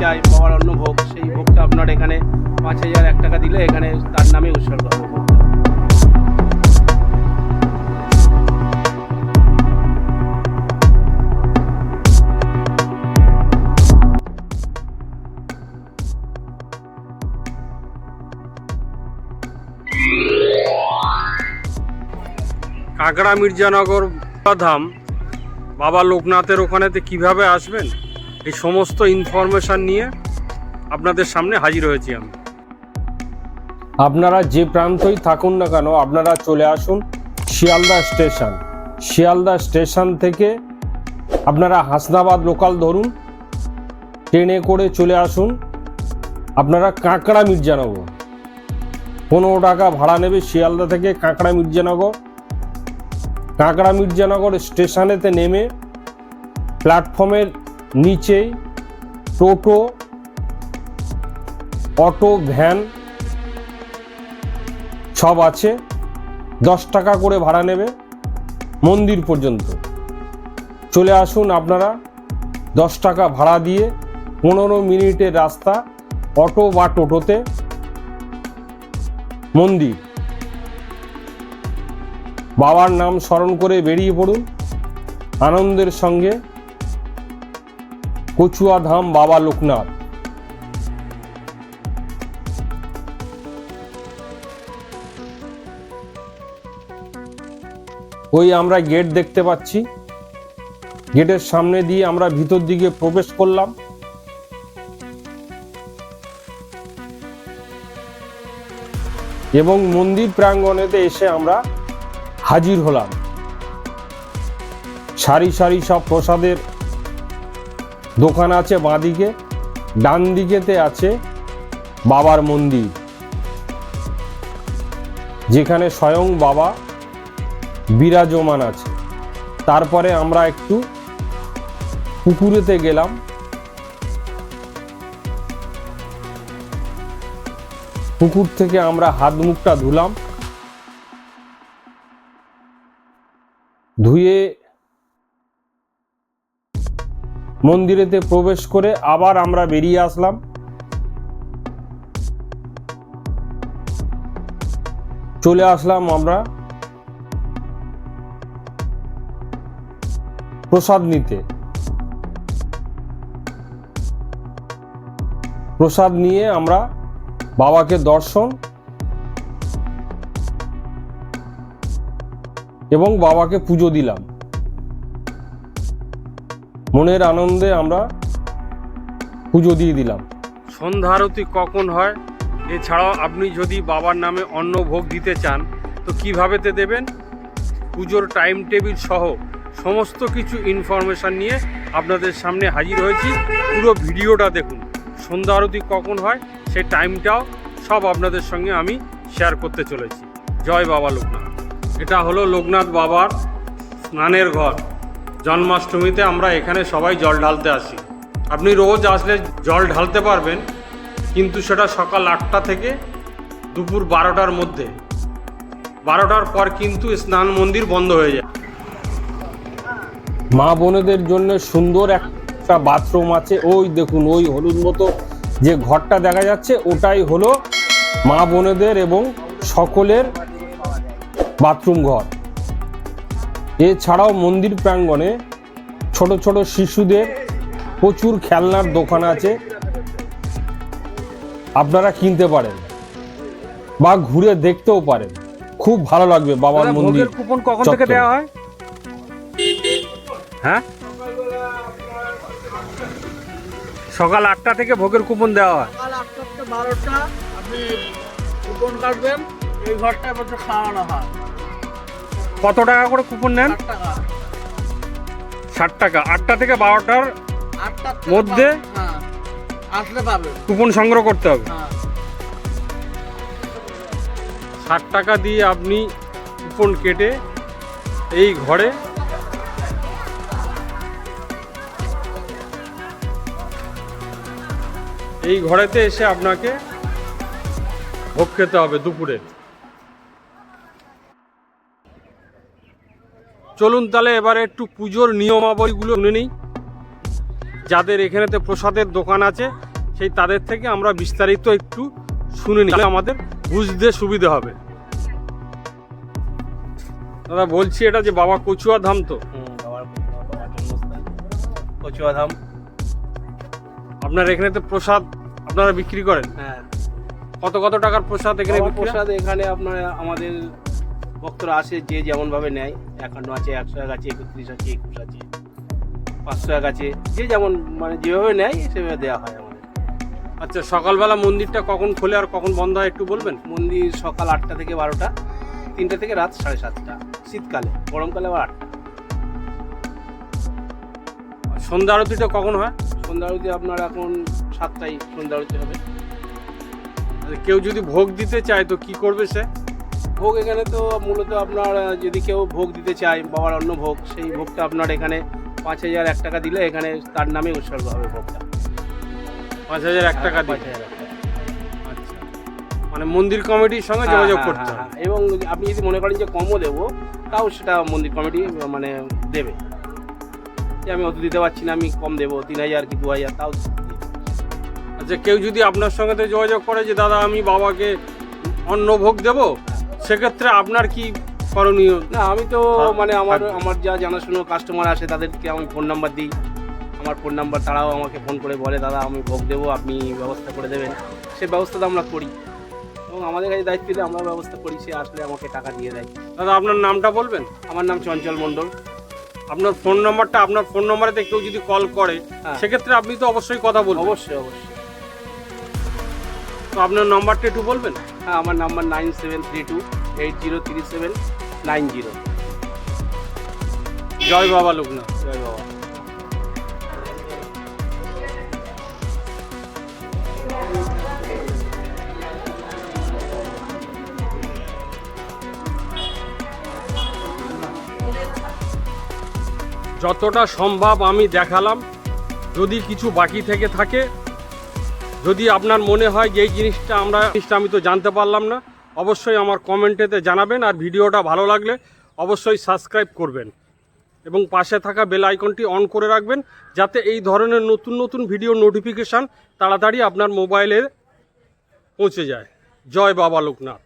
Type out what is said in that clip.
চায় বাবার অন্য ভোগ সেই ভোগটা আপনার এখানে পাঁচ হাজার, এক টাকা দিলে এখানে তার নামে উৎসর্গ হবে কাকড়া মির্জানগর ধাম, বাবা লোকনাথের ওখানেতে কীভাবে আসবেন? এই সমস্ত ইনফরমেশান নিয়ে আপনাদের সামনে হাজির হয়েছি আমি। আপনারা যে প্রান্তই থাকুন না কেন, আপনারা চলে আসুন শিয়ালদা স্টেশন। শিয়ালদা স্টেশন থেকে আপনারা হাসনাবাদ লোকাল ধরুন, ট্রেনে করে চলে আসুন। আপনারা কাঁকড়া মির্জানগর। পনেরো টাকা ভাড়া নেবে শিয়ালদা থেকে কাঁকড়া মির্জানগর। কাঁকড়া মির্জানগর স্টেশনেতে নেমে প্ল্যাটফর্মের নিচেই টোটো, অটো, ভ্যান সব আছে। দশ টাকা করে ভাড়া নেবে মন্দির পর্যন্ত। চলে আসুন আপনারা দশ টাকা ভাড়া দিয়ে পনেরো মিনিটের রাস্তা অটো বা টোটোতে মন্দির। বাবার নাম স্মরণ করে বেরিয়ে পড়ুন আনন্দের সঙ্গে। কচুয়া ধাম বাবা লোকনাথ। ওই আমরা গেট দেখতে পাচ্ছি। গেটের সামনে দিয়ে আমরা ভিতর দিকে প্রবেশ করলাম। এবং মন্দির প্রাঙ্গণেতে এসে আমরা হাজির হলাম। সারি সারি সব প্রসাদের দোকান আছে বাঁদিকে ডান দিকেতে আছে বাবার মন্দির। যেখানে স্বয়ং বাবা বিরাজমান আছে। তারপরে আমরা একটু পুকুরেতে গেলাম। পুকুর থেকে আমরা হাত মুখটা ধুলাম। ধুয়ে মন্দিরেতে প্রবেশ করে আবার আমরা বেরিয়ে আসলাম। চলে আসলাম আমরা প্রসাদ নিতে। প্রসাদ নিয়ে আমরা বাবাকে দর্শন এবং বাবাকে পুজো দিলাম। মনের আনন্দে আমরা পুজো দিয়ে দিলাম। সন্ধ্যা আরতি কখন হয়? এছাড়াও আপনি যদি বাবার নামে অন্ন ভোগ দিতে চান, তো কিভাবেতে দেবেন? পুজোর টাইম টেবিল সহ সমস্ত কিছু ইনফরমেশান নিয়ে আপনাদের সামনে হাজির হয়েছি। পুরো ভিডিওটা দেখুন। সন্ধ্যা আরতি কখন হয়? সেই টাইমটাও সব আপনাদের সঙ্গে আমি শেয়ার করতে চলেছি। জয় বাবা লোকনাথ। এটা হলো লোকনাথ বাবার স্নানের ঘর। জন্মাষ্টমীতে আমরা এখানে সবাই জল ঢালতে আসি। আপনি রোজ আসলে জল ঢালতে পারবেন, কিন্তু সেটা সকাল আটটা থেকে দুপুর বারোটার মধ্যে। বারোটার পর কিন্তু স্নান মন্দির বন্ধ হয়ে যায়। মা বোনেদের জন্য সুন্দর একটা বাথরুম আছে। ওই দেখুন, ওই হলুদ মতো যে ঘরটা দেখা যাচ্ছে, ওটাই হলো মা বোনেদের এবং সকলের বাথরুম ঘর। এছাড়াও মন্দির প্রাঙ্গণে ছোট ছোট শিশুদের প্রচুর খেলনার দোকান আছে। আপনারা কিনতে পারেন বা ঘুরে দেখতেও পারেন। খুব ভালো লাগবে বাবার মন্দির কুপন কখন থেকে দেওয়া হয়? হ্যাঁ? সকাল আটটা থেকে ভোগের কুপন দেওয়া হয়। সকাল আটটা থেকে বারোটা আপনি কুপন কাটবেন এই ঘরটায় বছর খাওয়ানো হয়। কত টাকা করে কুপন নেন? ষাট টাকা। আটটা থেকে বারোটার মধ্যে? হ্যাঁ আসলে পাবে কুপন সংগ্রহ করতে হবে। হ্যাঁ। ষাট টাকা দিয়ে আপনি কুপন কেটে এই ঘরে এই ঘরেতে এসে আপনাকে ভোগ খেতে হবে দুপুরে। চলুন তাহলে এবারে একটু পুজোর নিয়মাবলীগুলো শুনে নিই। যাদের এখানেতে প্রসাদের দোকান আছে সেই তাদের থেকে আমরা বিস্তারিত একটু শুনে নিলে আমাদের বুঝতে সুবিধা হবে। দাদা বলছি এটা যে বাবা কচুয়া ধাম তো। কচুয়া ধাম। আপনার এখানে তো প্রসাদ আপনারা বিক্রি করেন? হ্যাঁ। কত কত টাকার প্রসাদ এখানে? প্রসাদ এখানে আপনার আমাদের ভক্তরা আসে যে যেমন ভাবে নেয় একান্ন আছে একশো এক আছে একত্রিশ আছে একুশ আছে পাঁচশো এক আছে যে যেমন মানে যেভাবে নেয় সেভাবে দেওয়া হয় আমাদের। আচ্ছা সকালবেলা মন্দিরটা কখন খোলে আর কখন বন্ধ হয় একটু বলবেন? মন্দির সকাল আটটা থেকে বারোটা তিনটে থেকে রাত সাড়ে সাতটা শীতকালে গরমকালে আবার আটটা। আর সন্ধ্যা আরতিটা কখন হয়? সন্ধ্যা আরতি আপনার এখন সাতটায় সন্ধ্যা আরতি হবে। কেউ যদি ভোগ দিতে চায় তো কি করবে সে? ভোগ এখানে তো মূলত আপনার যদি কেউ ভোগ দিতে চায় বাবার অন্য ভোগ সেই ভোগটা আপনার এখানে পাঁচ হাজার এক টাকা দিলে এখানে তার নামে উৎসর্গ হবে ভোগটা। পাঁচ হাজার এক টাকা পাঁচ হাজার আচ্ছা। মানে মন্দির কমিটির সঙ্গে হ্যাঁ, যোগাযোগ হ্যাঁ, করতে হ্যাঁ, হবে। এবং আপনি যদি মনে করেন যে কমও দেবো তাও সেটা মন্দির কমিটি মানে দেবে। যে আমি অত দিতে পারছি না আমি কম দেবো তিন হাজার কি দু হাজার তাও আচ্ছা কেউ যদি আপনার সঙ্গে তো যোগাযোগ করে যে দাদা আমি বাবাকে অন্ন ভোগ দেব? সেক্ষেত্রে আপনার কি করণীয়? না আমি তো হ্যাঁ, মানে আমার আমার যা জানাশুনো কাস্টমার আসে তাদেরকে আমি ফোন নাম্বার দিই। আমার ফোন নাম্বার তারাও আমাকে ফোন করে বলে দাদা আমি ভোগ দেবো আপনি ব্যবস্থা করে দেবেন। সে ব্যবস্থাটা আমরা করি। এবং আমাদের কাছে দায়িত্ব দিলে আমরা ব্যবস্থা করি সে আসলে আমাকে টাকা দিয়ে দেয়। দাদা আপনার নামটা বলবেন? আমার নাম চঞ্চল মণ্ডল। আপনার ফোন নাম্বারটা আপনার ফোন নাম্বারেতে কেউ যদি কল করে হ্যাঁ। সেক্ষেত্রে আপনি তো অবশ্যই কথা বলবেন। অবশ্যই অবশ্যই। তো আপনার নাম্বারটা একটু বলবেন? হ্যাঁ আমার number nine seven three two eight zero three seven nine zero জয় বাবা লোকনাথ জয় বাবা যতটা সম্ভব আমি দেখালাম যদি কিছু বাকি থেকে থাকে যদি আপনার মনে হয় যে এই জিনিসটা আমরা জিনিসটা আমি তো জানতে পারলাম না অবশ্যই আমার কমেন্টেতে জানাবেন আর ভিডিওটা ভালো লাগলে অবশ্যই সাবস্ক্রাইব করবেন। এবং পাশে থাকা বেল আইকনটি অন করে রাখবেন যাতে এই ধরনের নতুন নতুন ভিডিও নোটিফিকেশান তাড়াতাড়ি আপনার মোবাইলে পৌঁছে যায়। জয় বাবা লোকনাথ।